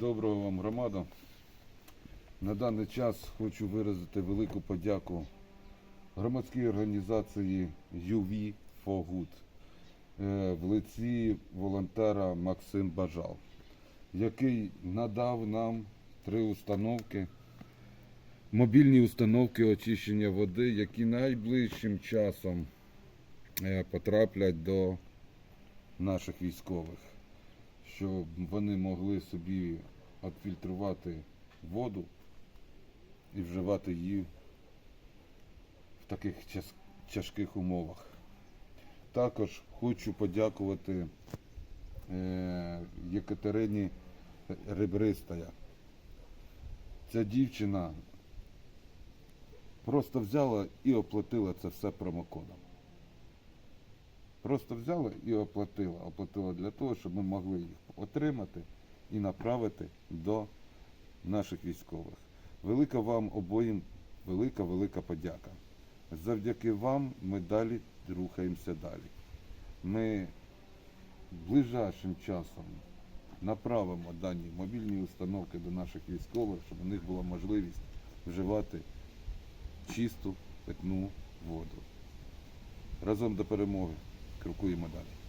Доброго вам громада. На даний час хочу виразити велику подяку громадській організації UV for Good е, в лиці волонтера Максим Бажал, який надав нам три установки, мобільні установки очищення води, які найближчим часом е, потраплять до наших військових щоб вони могли собі відфільтрувати воду і вживати її в таких тяжких умовах. Також хочу подякувати е, Єкатерині Ребристая. Ця дівчина просто взяла і оплатила це все промокодом. Просто взяла і оплатила. Оплатила для того, щоб ми могли їх отримати і направити до наших військових. Велика вам обоїм, велика, велика подяка. Завдяки вам ми далі рухаємося далі. Ми ближайшим часом направимо дані мобільні установки до наших військових, щоб у них була можливість вживати чисту питну воду. Разом до перемоги крокуємо далі.